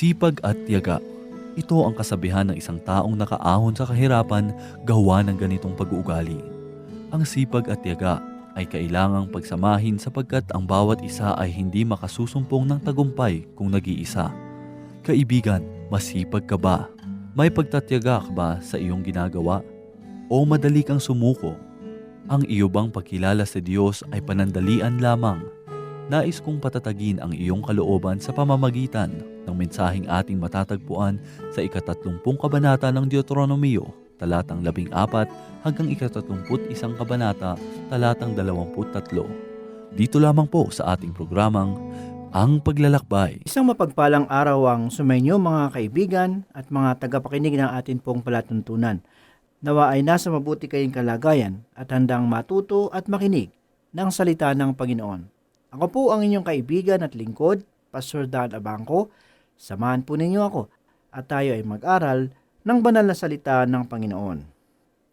Sipag at tiyaga. Ito ang kasabihan ng isang taong nakaahon sa kahirapan gawa ng ganitong pag-uugali. Ang sipag at tiyaga ay kailangang pagsamahin sapagkat ang bawat isa ay hindi makasusumpong ng tagumpay kung nag-iisa. Kaibigan, masipag ka ba? May pagtatyaga ka ba sa iyong ginagawa? O madali kang sumuko? Ang iyo bang pagkilala sa Diyos ay panandalian lamang? Nais kong patatagin ang iyong kalooban sa pamamagitan ng mensaheng ating matatagpuan sa ikatatlumpung kabanata ng Deuteronomio, talatang labing apat hanggang ikatatlumput isang kabanata, talatang dalawamput tatlo. Dito lamang po sa ating programang Ang Paglalakbay. Isang mapagpalang araw ang sumainyo mga kaibigan at mga tagapakinig ng atin pong palatuntunan. Nawa ay nasa mabuti kayong kalagayan at handang matuto at makinig ng salita ng Panginoon. Ako po ang inyong kaibigan at lingkod, Pastor Dan Abangco. Samahan po ninyo ako at tayo ay mag-aral ng banal na salita ng Panginoon.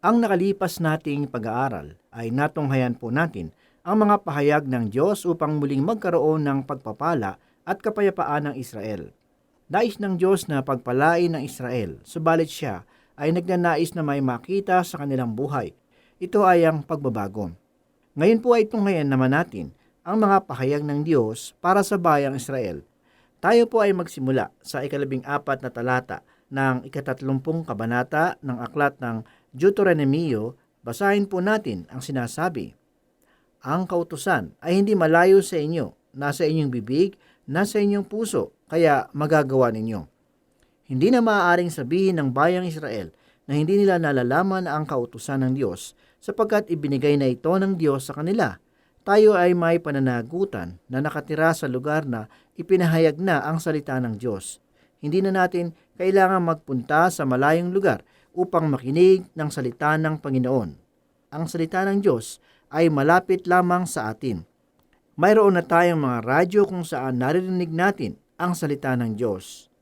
Ang nakalipas nating pag-aaral ay natunghayan po natin ang mga pahayag ng Diyos upang muling magkaroon ng pagpapala at kapayapaan ng Israel. Nais ng Diyos na pagpalain ng Israel, subalit siya ay nagnanais na may makita sa kanilang buhay. Ito ay ang pagbabago. Ngayon po ay tunghayan naman natin ang mga pahayag ng Diyos para sa bayang Israel. Tayo po ay magsimula sa ikalabing apat na talata ng ikatatlumpung kabanata ng aklat ng Deuteronomio. Basahin po natin ang sinasabi. Ang kautusan ay hindi malayo sa inyo, nasa inyong bibig, nasa inyong puso, kaya magagawa ninyo. Hindi na maaaring sabihin ng bayang Israel na hindi nila nalalaman ang kautusan ng Diyos sapagkat ibinigay na ito ng Diyos sa kanila. Tayo ay may pananagutan na nakatira sa lugar na ipinahayag na ang salita ng Diyos. Hindi na natin kailangan magpunta sa malayong lugar upang makinig ng salita ng Panginoon. Ang salita ng Diyos ay malapit lamang sa atin. Mayroon na tayong mga radyo kung saan naririnig natin ang salita ng Diyos.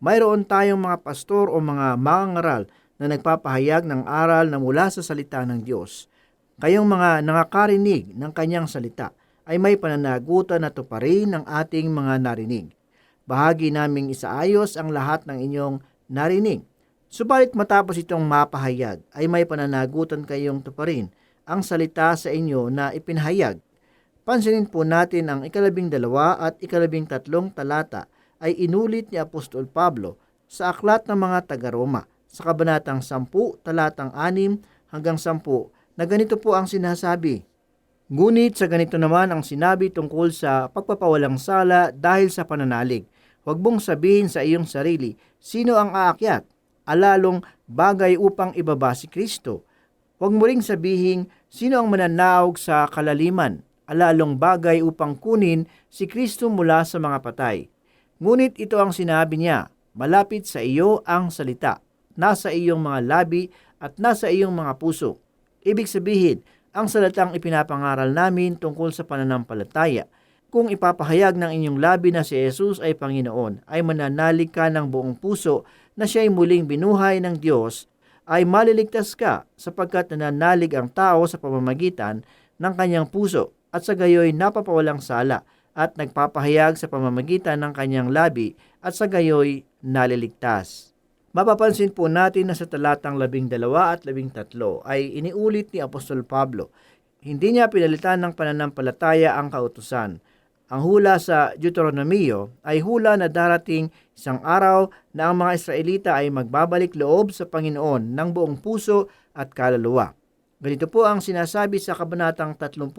Mayroon tayong mga pastor o mga mangangaral na nagpapahayag ng aral na mula sa salita ng Diyos. Kayong mga nakakarinig ng kanyang salita ay may pananagutan na tuparin ng ating mga narinig. Bahagi naming isaayos ang lahat ng inyong narinig. Subalit matapos itong mapahayag ay may pananagutan kayong tuparin ang salita sa inyo na ipinahayag. Pansinin po natin ang ikalabing dalawa at ikalabing tatlong talata ay inulit ni Apostol Pablo sa aklat ng mga taga-Roma sa kabanatang 10 talatang 6 hanggang 10 na ganito po ang sinasabi. Ngunit sa ganito naman ang sinabi tungkol sa pagpapawalang sala dahil sa pananalig. Huwag mong sabihin sa iyong sarili, sino ang aakyat? Alalong bagay upang ibaba si Kristo. Huwag mo ring sabihin, sino ang mananaog sa kalaliman? Alalong bagay upang kunin si Kristo mula sa mga patay. Ngunit ito ang sinabi niya, malapit sa iyo ang salita, nasa iyong mga labi at nasa iyong mga puso. Ibig sabihin, ang salitang ipinapangaral namin tungkol sa pananampalataya. Kung ipapahayag ng inyong labi na si Jesus ay Panginoon, ay mananalig ka ng buong puso na siya ay muling binuhay ng Diyos, ay maliligtas ka sapagkat nananalig ang tao sa pamamagitan ng kanyang puso at sa gayoy napapawalang sala at nagpapahayag sa pamamagitan ng kanyang labi at sa gayoy naliligtas. Mapapansin po natin na sa talatang labing dalawa at labing tatlo ay iniulit ni Apostol Pablo. Hindi niya pinalitan ng pananampalataya ang kautusan. Ang hula sa Deuteronomio ay hula na darating isang araw na ang mga Israelita ay magbabalik loob sa Panginoon ng buong puso at kaluluwa. Ganito po ang sinasabi sa Kabanatang 33,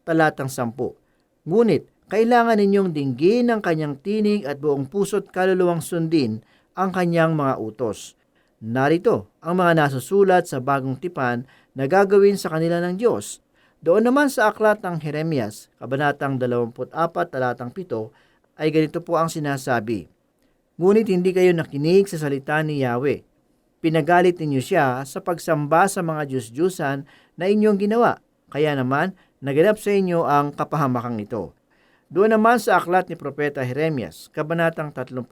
talatang 10. Ngunit, kailangan ninyong dinggin ang kanyang tinig at buong puso't kaluluwang sundin ang kanyang mga utos. Narito ang mga nasusulat sa bagong tipan na gagawin sa kanila ng Diyos. Doon naman sa aklat ng Jeremias, kabanatang 24, talatang 7, ay ganito po ang sinasabi. Ngunit hindi kayo nakinig sa salita ni Yahweh. Pinagalit ninyo siya sa pagsamba sa mga Diyos-Diyusan na inyong ginawa. Kaya naman, naganap sa inyo ang kapahamakang ito. Doon naman sa aklat ni Propeta Jeremias, kabanatang 31,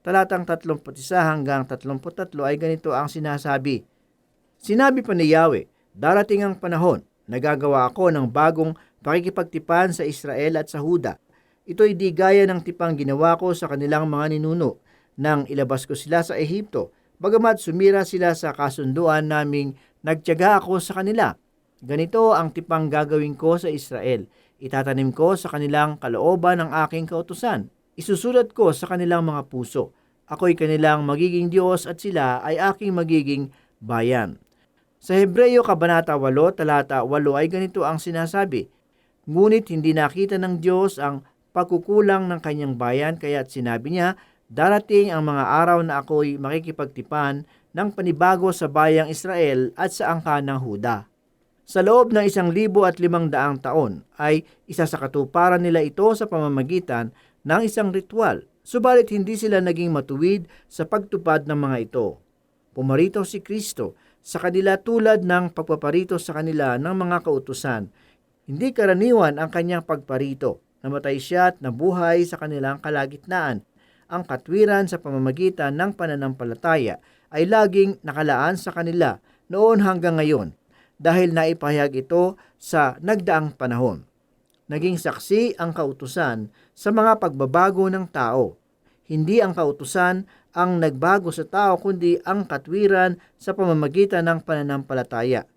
talatang 31 hanggang 33 ay ganito ang sinasabi. Sinabi pa ni Yahweh, darating ang panahon, nagagawa ako ng bagong pakikipagtipan sa Israel at sa Huda. Ito'y di gaya ng tipang ginawa ko sa kanilang mga ninuno nang ilabas ko sila sa Ehipto. Bagamat sumira sila sa kasunduan naming nagtiyaga ako sa kanila. Ganito ang tipang gagawin ko sa Israel. Itatanim ko sa kanilang kalooban ang aking kautusan. Isusulat ko sa kanilang mga puso. Ako'y kanilang magiging Diyos at sila ay aking magiging bayan. Sa Hebreyo Kabanata 8, talata 8 ay ganito ang sinasabi, Ngunit hindi nakita ng Diyos ang pagkukulang ng kanyang bayan kaya't sinabi niya, Darating ang mga araw na ako'y makikipagtipan ng panibago sa bayang Israel at sa angka ng Huda. Sa loob ng isang libo at limang daang taon ay isa sa katuparan nila ito sa pamamagitan ng isang ritual, subalit hindi sila naging matuwid sa pagtupad ng mga ito. Pumarito si Kristo sa kanila tulad ng pagpaparito sa kanila ng mga kautusan. Hindi karaniwan ang kanyang pagparito. Namatay siya at nabuhay sa kanilang kalagitnaan. Ang katwiran sa pamamagitan ng pananampalataya ay laging nakalaan sa kanila noon hanggang ngayon dahil naipahayag ito sa nagdaang panahon. Naging saksi ang kautusan sa mga pagbabago ng tao. Hindi ang kautusan ang nagbago sa tao kundi ang katwiran sa pamamagitan ng pananampalataya.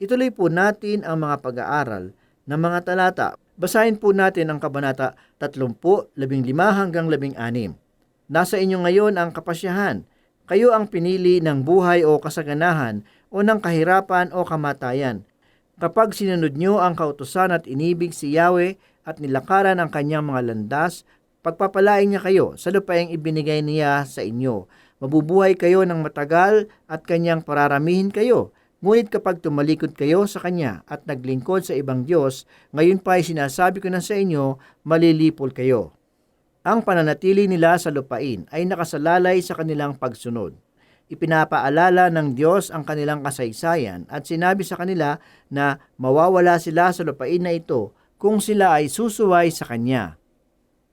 Ituloy po natin ang mga pag-aaral ng mga talata. Basahin po natin ang Kabanata 30, 15 hanggang 16. Nasa inyo ngayon ang kapasyahan. Kayo ang pinili ng buhay o kasaganahan o ng kahirapan o kamatayan. Kapag sinunod nyo ang kautusan at inibig si Yahweh at nilakaran ang kanyang mga landas, pagpapalain niya kayo sa lupaing ibinigay niya sa inyo. Mabubuhay kayo ng matagal at kanyang pararamihin kayo. Ngunit kapag tumalikod kayo sa Kanya at naglingkod sa ibang Diyos, ngayon pa ay sinasabi ko na sa inyo, malilipol kayo. Ang pananatili nila sa lupain ay nakasalalay sa kanilang pagsunod. Ipinapaalala ng Diyos ang kanilang kasaysayan at sinabi sa kanila na mawawala sila sa lupain na ito kung sila ay susuway sa Kanya.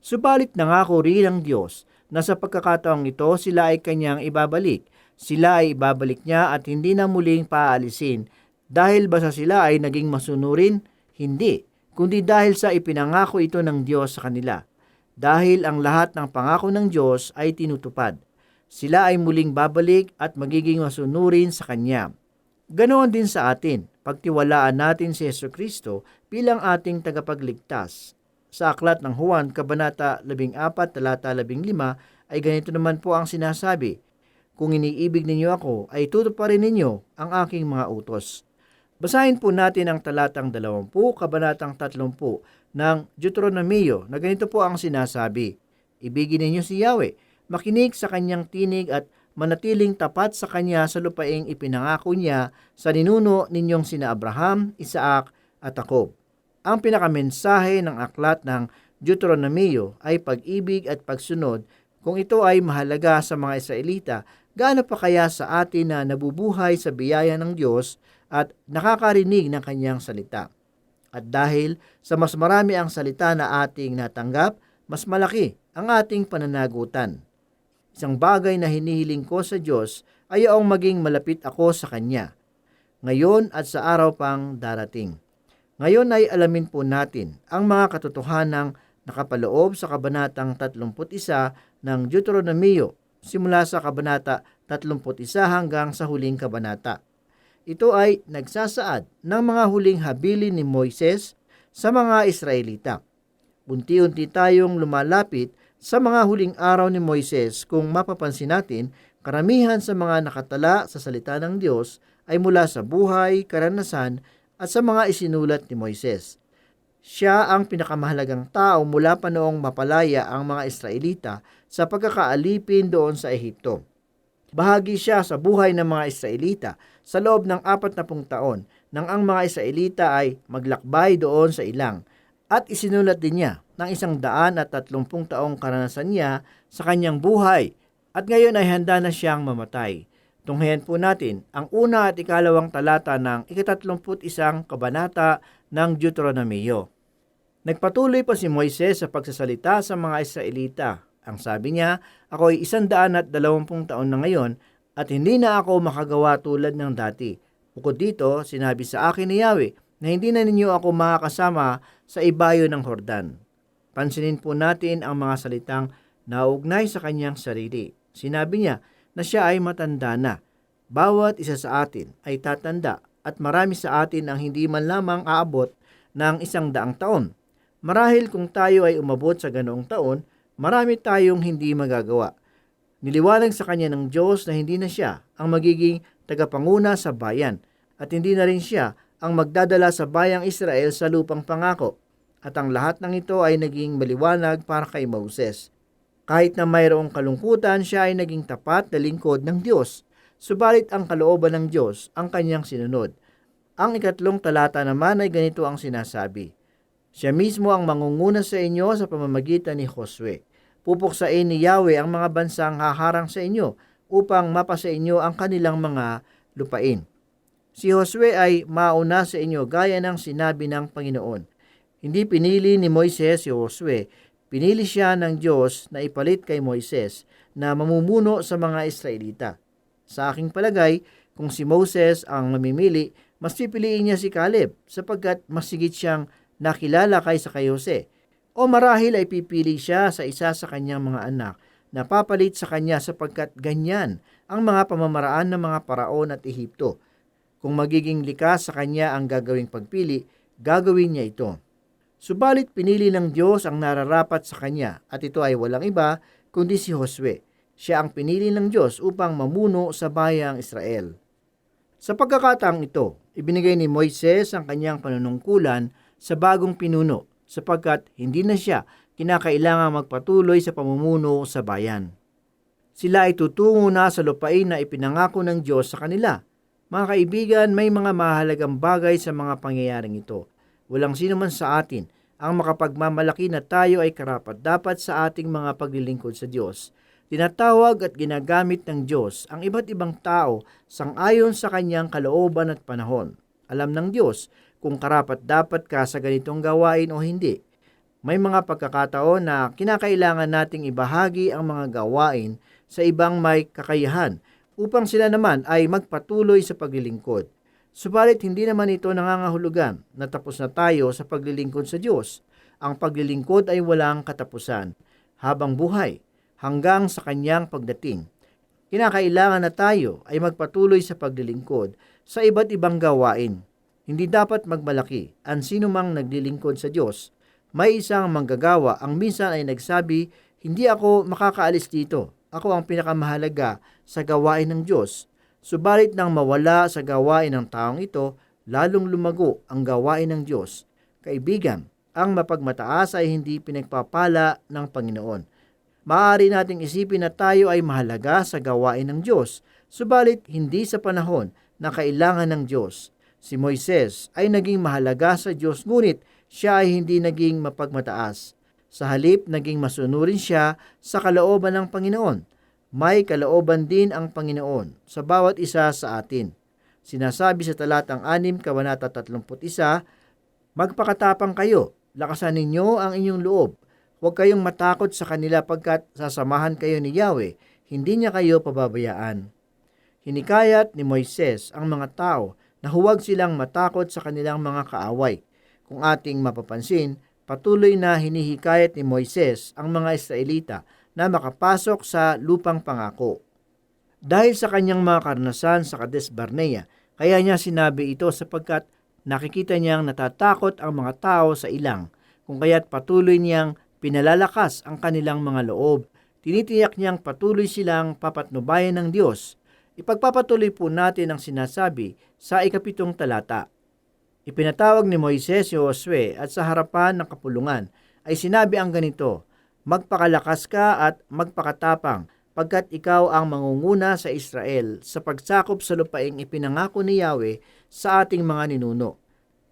Subalit nangako rin ng Diyos na sa pagkakataong ito sila ay Kanyang ibabalik. Sila ay ibabalik niya at hindi na muling paalisin. Dahil ba sa sila ay naging masunurin? Hindi, kundi dahil sa ipinangako ito ng Diyos sa kanila. Dahil ang lahat ng pangako ng Diyos ay tinutupad. Sila ay muling babalik at magiging masunurin sa Kanya. Ganoon din sa atin, pagtiwalaan natin si Yesu Kristo bilang ating tagapagligtas. Sa aklat ng Juan, Kabanata 14, talata 15, ay ganito naman po ang sinasabi, Kung iniibig ninyo ako, ay tutuparin ninyo ang aking mga utos. Basahin po natin ang talatang 20, kabanatang 30 ng Deuteronomio na ganito po ang sinasabi. Ibigin ninyo si Yahweh, makinig sa kanyang tinig at manatiling tapat sa kanya sa lupaing ipinangako niya sa ninuno ninyong sina Abraham, Isaac at Jacob. Ang pinakamensahe ng aklat ng Deuteronomio ay pag-ibig at pagsunod kung ito ay mahalaga sa mga Israelita, gaano pa kaya sa atin na nabubuhay sa biyaya ng Diyos at nakakarinig ng kanyang salita. At dahil sa mas marami ang salita na ating natanggap, mas malaki ang ating pananagutan. Isang bagay na hinihiling ko sa Diyos ay ang maging malapit ako sa Kanya, ngayon at sa araw pang darating. Ngayon ay alamin po natin ang mga katotohanang nakapaloob sa Kabanatang 31 ng Deuteronomio simula sa Kabanata 31 hanggang sa huling kabanata. Ito ay nagsasaad ng mga huling habilin ni Moises sa mga Israelita. Unti-unti tayong lumalapit sa mga huling araw ni Moises kung mapapansin natin, karamihan sa mga nakatala sa salita ng Diyos ay mula sa buhay, karanasan at sa mga isinulat ni Moises. Siya ang pinakamahalagang tao mula pa noong mapalaya ang mga Israelita sa pagkakaalipin doon sa Ehipto. Bahagi siya sa buhay ng mga Israelita sa loob ng apat na pung taon nang ang mga Israelita ay maglakbay doon sa ilang at isinulat din niya ng isang daan at tatlumpung taong karanasan niya sa kanyang buhay at ngayon ay handa na siyang mamatay. Tunghayan po natin ang una at ikalawang talata ng ikatatlumput isang kabanata ng Deuteronomio. Nagpatuloy pa si Moises sa pagsasalita sa mga Israelita. Ang sabi niya, ako ay isandaan at dalawampung taon na ngayon at hindi na ako makagawa tulad ng dati. Bukod dito, sinabi sa akin ni Yahweh na hindi na ninyo ako makakasama sa ibayo ng Hordan. Pansinin po natin ang mga salitang naugnay sa kanyang sarili. Sinabi niya na siya ay matanda na. Bawat isa sa atin ay tatanda at marami sa atin ang hindi man lamang aabot ng isang daang taon. Marahil kung tayo ay umabot sa ganoong taon, marami tayong hindi magagawa. Niliwanag sa kanya ng Diyos na hindi na siya ang magiging tagapanguna sa bayan at hindi na rin siya ang magdadala sa bayang Israel sa lupang pangako. At ang lahat ng ito ay naging maliwanag para kay Moses. Kahit na mayroong kalungkutan, siya ay naging tapat na lingkod ng Diyos. Subalit ang kalooban ng Diyos ang kanyang sinunod. Ang ikatlong talata naman ay ganito ang sinasabi. Siya mismo ang mangunguna sa inyo sa pamamagitan ni Josue. Pupuksain ni Yahweh ang mga bansang haharang sa inyo upang mapa sa inyo ang kanilang mga lupain. Si Josue ay mauna sa inyo gaya ng sinabi ng Panginoon. Hindi pinili ni Moises si Josue, pinili siya ng Diyos na ipalit kay Moises na mamumuno sa mga Israelita. Sa aking palagay, kung si Moses ang mamimili, mas pipiliin niya si Caleb sapagkat mas sigit siyang nakilala kaysa kay Jose. O marahil ay pipili siya sa isa sa kanyang mga anak na papalit sa kanya sapagkat ganyan ang mga pamamaraan ng mga paraon at Ehipto. Kung magiging likas sa kanya ang gagawing pagpili, gagawin niya ito. Subalit pinili ng Diyos ang nararapat sa kanya at ito ay walang iba kundi si Josue. Siya ang pinili ng Diyos upang mamuno sa bayang Israel. Sa pagkakataang ito, ibinigay ni Moises ang kanyang panunungkulan sa bagong pinuno sapagkat hindi na siya kinakailangang magpatuloy sa pamumuno sa bayan. Sila ay tutungo na sa lupain na ipinangako ng Diyos sa kanila. Mga kaibigan, may mga mahalagang bagay sa mga pangyayaring ito. Walang sino man sa atin ang makapagmamalaki na tayo ay karapat dapat sa ating mga paglilingkod sa Diyos. Tinatawag at ginagamit ng Diyos ang iba't ibang tao sangayon sa kanyang kalooban at panahon. Alam ng Diyos kung karapat dapat ka sa ganitong gawain o hindi. May mga pagkakataon na kinakailangan nating ibahagi ang mga gawain sa ibang may kakayahan upang sila naman ay magpatuloy sa paglilingkod. Subalit hindi naman ito nangangahulugan na tapos na tayo sa paglilingkod sa Diyos. Ang paglilingkod ay walang katapusan habang buhay hanggang sa kanyang pagdating. Kinakailangan na tayo ay magpatuloy sa paglilingkod sa iba't ibang gawain. Hindi dapat magmalaki ang sino mang naglilingkod sa Diyos. May isang manggagawa ang minsan ay nagsabi, hindi ako makakaalis dito. Ako ang pinakamahalaga sa gawain ng Diyos. Subalit nang mawala sa gawain ng taong ito, lalong lumago ang gawain ng Diyos. Kaibigan, ang mapagmataas ay hindi pinagpapala ng Panginoon. Maaari nating isipin na tayo ay mahalaga sa gawain ng Diyos, subalit hindi sa panahon na kailangan ng Diyos. Si Moises ay naging mahalaga sa Diyos ngunit siya ay hindi naging mapagmataas. Sa halip, naging masunurin siya sa kalooban ng Panginoon may kalooban din ang Panginoon sa bawat isa sa atin. Sinasabi sa talatang 6, kabanata 31, Magpakatapang kayo, lakasan ninyo ang inyong loob. Huwag kayong matakot sa kanila pagkat sasamahan kayo ni Yahweh, hindi niya kayo pababayaan. Hinikayat ni Moises ang mga tao na huwag silang matakot sa kanilang mga kaaway. Kung ating mapapansin, patuloy na hinihikayat ni Moises ang mga Israelita na makapasok sa lupang pangako. Dahil sa kanyang mga karanasan sa Kades Barnea, kaya niya sinabi ito sapagkat nakikita niyang natatakot ang mga tao sa ilang, kung kaya't patuloy niyang pinalalakas ang kanilang mga loob. Tinitiyak niyang patuloy silang papatnubayan ng Diyos. Ipagpapatuloy po natin ang sinasabi sa ikapitong talata. Ipinatawag ni Moises si Josue at sa harapan ng kapulungan ay sinabi ang ganito, Magpakalakas ka at magpakatapang, pagkat ikaw ang mangunguna sa Israel sa pagsakop sa lupaing ipinangako ni Yahweh sa ating mga ninuno.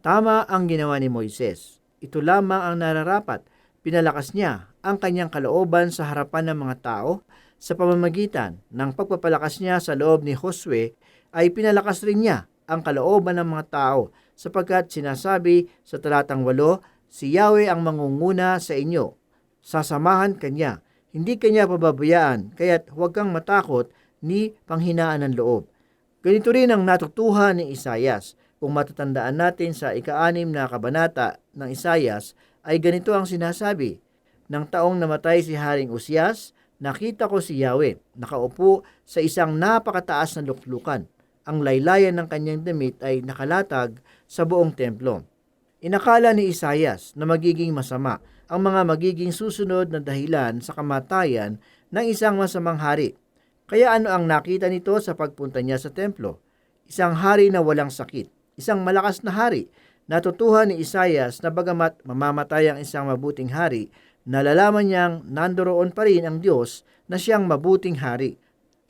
Tama ang ginawa ni Moises. Ito lamang ang nararapat. Pinalakas niya ang kanyang kalooban sa harapan ng mga tao sa pamamagitan ng pagpapalakas niya sa loob ni Josue ay pinalakas rin niya ang kalooban ng mga tao sapagkat sinasabi sa talatang 8, si Yahweh ang mangunguna sa inyo sasamahan kanya. Hindi kanya pababayaan, kaya't huwag kang matakot ni panghinaan ng loob. Ganito rin ang natutuhan ni Isayas. Kung matatandaan natin sa ika-anim na kabanata ng Isayas, ay ganito ang sinasabi, ng taong namatay si Haring Usias, nakita ko si Yahweh, nakaupo sa isang napakataas na luklukan. Ang laylayan ng kanyang damit ay nakalatag sa buong templo. Inakala ni Isayas na magiging masama ang mga magiging susunod na dahilan sa kamatayan ng isang masamang hari. Kaya ano ang nakita nito sa pagpunta niya sa templo? Isang hari na walang sakit, isang malakas na hari. Natutuhan ni Isayas na bagamat mamamatay ang isang mabuting hari, nalalaman niyang nandoroon pa rin ang Diyos na siyang mabuting hari.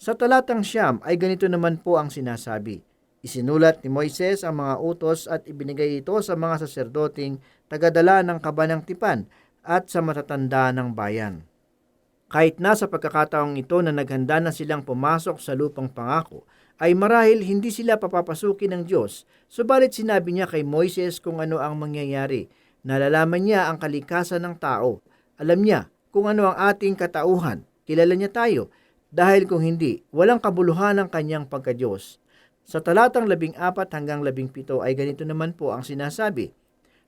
Sa talatang siyam ay ganito naman po ang sinasabi. Isinulat ni Moises ang mga utos at ibinigay ito sa mga saserdoting tagadala ng kabanang tipan at sa matatanda ng bayan. Kahit na sa pagkakataong ito na naghanda na silang pumasok sa lupang pangako, ay marahil hindi sila papapasukin ng Diyos, subalit sinabi niya kay Moises kung ano ang mangyayari. Nalalaman niya ang kalikasan ng tao. Alam niya kung ano ang ating katauhan. Kilala niya tayo. Dahil kung hindi, walang kabuluhan ang kanyang pagka-Diyos. Sa talatang labing apat hanggang labing pito ay ganito naman po ang sinasabi.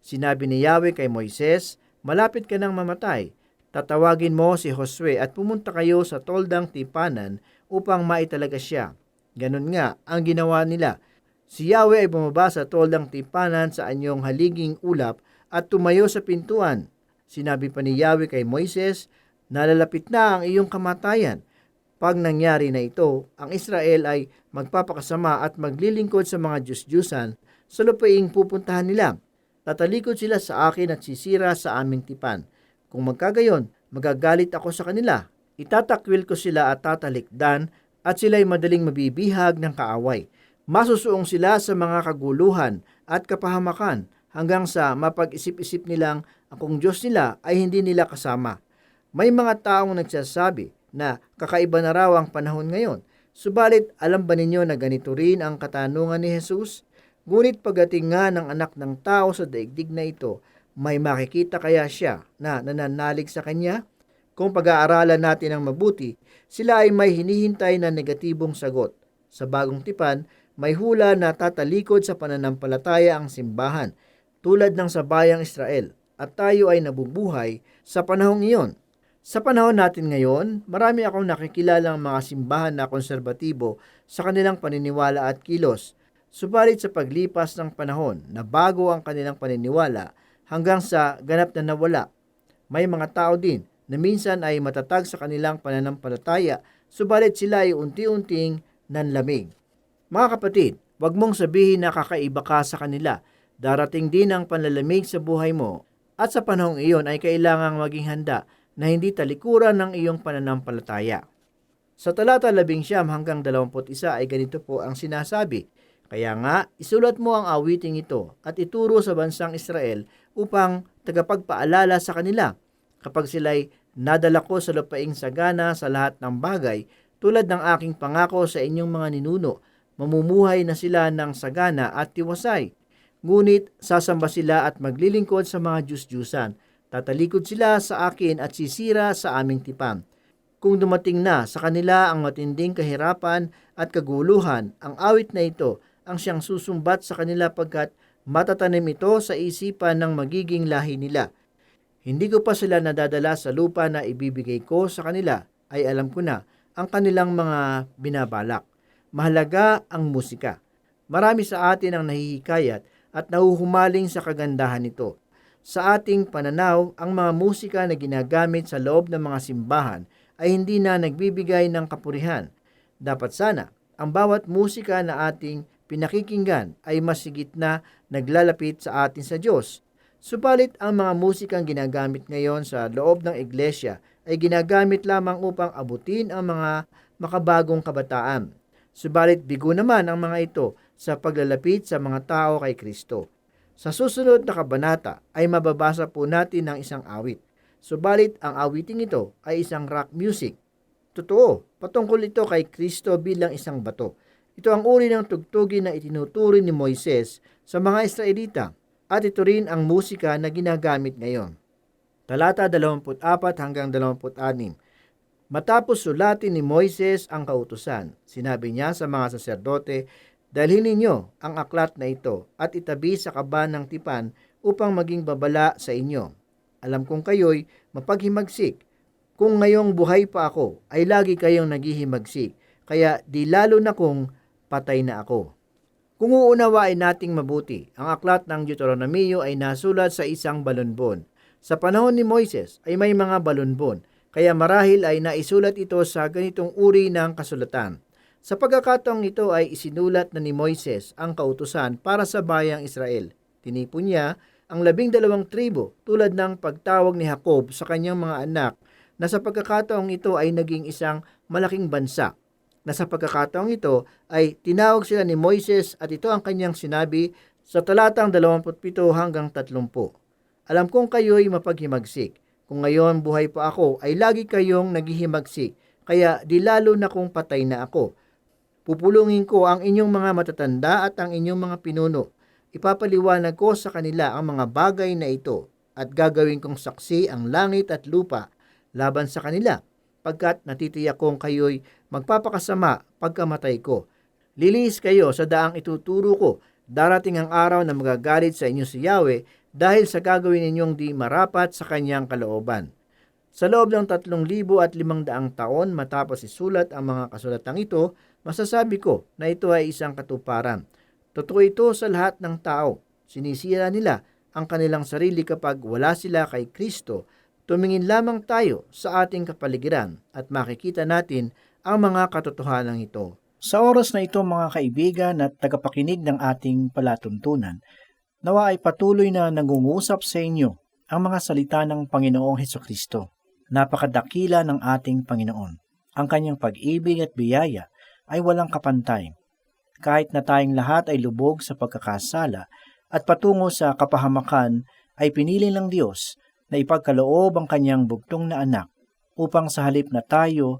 Sinabi ni Yahweh kay Moises, Malapit ka nang mamatay. Tatawagin mo si Josue at pumunta kayo sa toldang tipanan upang maitalaga siya. Ganon nga ang ginawa nila. Si Yahweh ay bumaba sa toldang tipanan sa anyong haliging ulap at tumayo sa pintuan. Sinabi pa ni Yahweh kay Moises, Nalalapit na ang iyong kamatayan. Pag nangyari na ito, ang Israel ay magpapakasama at maglilingkod sa mga Diyos-Diyusan sa lupaing pupuntahan nila. Tatalikod sila sa akin at sisira sa aming tipan. Kung magkagayon, magagalit ako sa kanila. Itatakwil ko sila at tatalikdan at sila'y madaling mabibihag ng kaaway. Masusuong sila sa mga kaguluhan at kapahamakan hanggang sa mapag-isip-isip nilang akong Diyos nila ay hindi nila kasama. May mga taong nagsasabi na kakaiba na raw ang panahon ngayon. Subalit, alam ba ninyo na ganito rin ang katanungan ni Jesus? Ngunit pagdating nga ng anak ng tao sa daigdig na ito, may makikita kaya siya na nananalig sa kanya? Kung pag-aaralan natin ang mabuti, sila ay may hinihintay na negatibong sagot. Sa bagong tipan, may hula na tatalikod sa pananampalataya ang simbahan, tulad ng sa bayang Israel, at tayo ay nabubuhay sa panahong iyon. Sa panahon natin ngayon, marami akong nakikilalang mga simbahan na konserbatibo sa kanilang paniniwala at kilos. Subalit sa paglipas ng panahon, na bago ang kanilang paniniwala hanggang sa ganap na nawala. May mga tao din na minsan ay matatag sa kanilang pananampalataya, subalit sila ay unti-unting nanlamig. Mga kapatid, wag mong sabihin na kakaiba ka sa kanila. Darating din ang panlalamig sa buhay mo at sa panahong iyon ay kailangang maging handa na hindi talikuran ng iyong pananampalataya. Sa talata 11 hanggang 21 ay ganito po ang sinasabi, Kaya nga, isulat mo ang awiting ito at ituro sa bansang Israel upang tagapagpaalala sa kanila kapag sila'y nadala ko sa lupaing sagana sa lahat ng bagay tulad ng aking pangako sa inyong mga ninuno, mamumuhay na sila ng sagana at tiwasay. Ngunit sasamba sila at maglilingkod sa mga Diyos-Diyusan. Tatalikod sila sa akin at sisira sa aming tipan. Kung dumating na sa kanila ang matinding kahirapan at kaguluhan, ang awit na ito ang siyang susumbat sa kanila pagkat matatanim ito sa isipan ng magiging lahi nila. Hindi ko pa sila nadadala sa lupa na ibibigay ko sa kanila, ay alam ko na ang kanilang mga binabalak. Mahalaga ang musika. Marami sa atin ang nahihikayat at nahuhumaling sa kagandahan nito. Sa ating pananaw, ang mga musika na ginagamit sa loob ng mga simbahan ay hindi na nagbibigay ng kapurihan. Dapat sana, ang bawat musika na ating pinakikinggan ay masigit na naglalapit sa atin sa Diyos. Subalit ang mga musikang ginagamit ngayon sa loob ng iglesia ay ginagamit lamang upang abutin ang mga makabagong kabataan. Subalit bigo naman ang mga ito sa paglalapit sa mga tao kay Kristo. Sa susunod na kabanata ay mababasa po natin ng isang awit. Subalit ang awiting ito ay isang rock music. Totoo, patungkol ito kay Kristo bilang isang bato. Ito ang uri ng tugtugin na itinuturi ni Moises sa mga Israelita at ito rin ang musika na ginagamit ngayon. Talata 24 hanggang 26 Matapos sulatin ni Moises ang kautusan, sinabi niya sa mga saserdote, Dalhin ninyo ang aklat na ito at itabi sa kaban ng tipan upang maging babala sa inyo. alam kong kayo'y mapaghimagsik. Kung ngayong buhay pa ako, ay lagi kayong naghihimagsik, kaya di lalo na kung patay na ako. Kung uunawain nating mabuti, ang aklat ng Deuteronomio ay nasulat sa isang balonbon. Sa panahon ni Moises ay may mga balonbon, kaya marahil ay naisulat ito sa ganitong uri ng kasulatan. Sa pagkakataong ito ay isinulat na ni Moises ang kautusan para sa bayang Israel. Tinipon niya ang labing dalawang tribo tulad ng pagtawag ni Jacob sa kanyang mga anak na sa pagkakataong ito ay naging isang malaking bansa. Na sa pagkakataong ito ay tinawag sila ni Moises at ito ang kanyang sinabi sa talatang 27 hanggang 30. Alam kong kayo'y mapaghimagsik. Kung ngayon buhay pa ako ay lagi kayong naghihimagsik, kaya di lalo na kung patay na ako. Pupulungin ko ang inyong mga matatanda at ang inyong mga pinuno. Ipapaliwanag ko sa kanila ang mga bagay na ito at gagawin kong saksi ang langit at lupa laban sa kanila pagkat natitiyak kong kayo'y magpapakasama pagkamatay ko. Lilis kayo sa daang ituturo ko. Darating ang araw na magagalit sa inyo si Yahweh dahil sa gagawin ninyong di marapat sa kanyang kalooban. Sa loob ng tatlong libo at limang daang taon matapos isulat ang mga kasulatang ito, masasabi ko na ito ay isang katuparan. Totoo ito sa lahat ng tao. Sinisira nila ang kanilang sarili kapag wala sila kay Kristo. Tumingin lamang tayo sa ating kapaligiran at makikita natin ang mga katotohanan ito. Sa oras na ito mga kaibigan at tagapakinig ng ating palatuntunan, nawa ay patuloy na nangungusap sa inyo ang mga salita ng Panginoong Heso Kristo. Napakadakila ng ating Panginoon. Ang kanyang pag-ibig at biyaya ay walang kapantay. Kahit na tayong lahat ay lubog sa pagkakasala at patungo sa kapahamakan, ay pinili ng Diyos na ipagkaloob ang kanyang bugtong na anak upang sa halip na tayo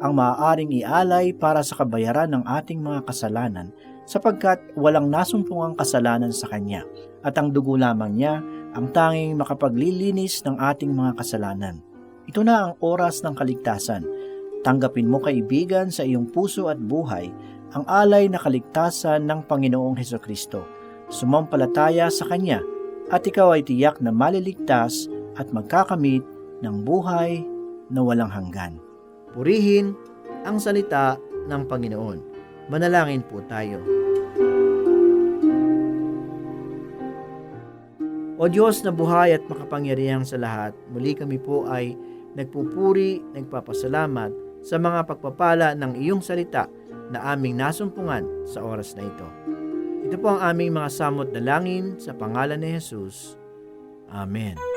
ang maaaring ialay para sa kabayaran ng ating mga kasalanan sapagkat walang nasumpungang kasalanan sa Kanya at ang dugo lamang niya ang tanging makapaglilinis ng ating mga kasalanan. Ito na ang oras ng kaligtasan. Tanggapin mo kaibigan sa iyong puso at buhay ang alay na kaligtasan ng Panginoong Heso Kristo. Sumampalataya sa Kanya at ikaw ay tiyak na maliligtas at magkakamit ng buhay na walang hanggan. Purihin ang salita ng Panginoon. Manalangin po tayo. O Diyos na buhay at makapangyarihang sa lahat, muli kami po ay nagpupuri, nagpapasalamat sa mga pagpapala ng iyong salita na aming nasumpungan sa oras na ito. Ito po ang aming mga samot na langin sa pangalan ni Jesus. Amen.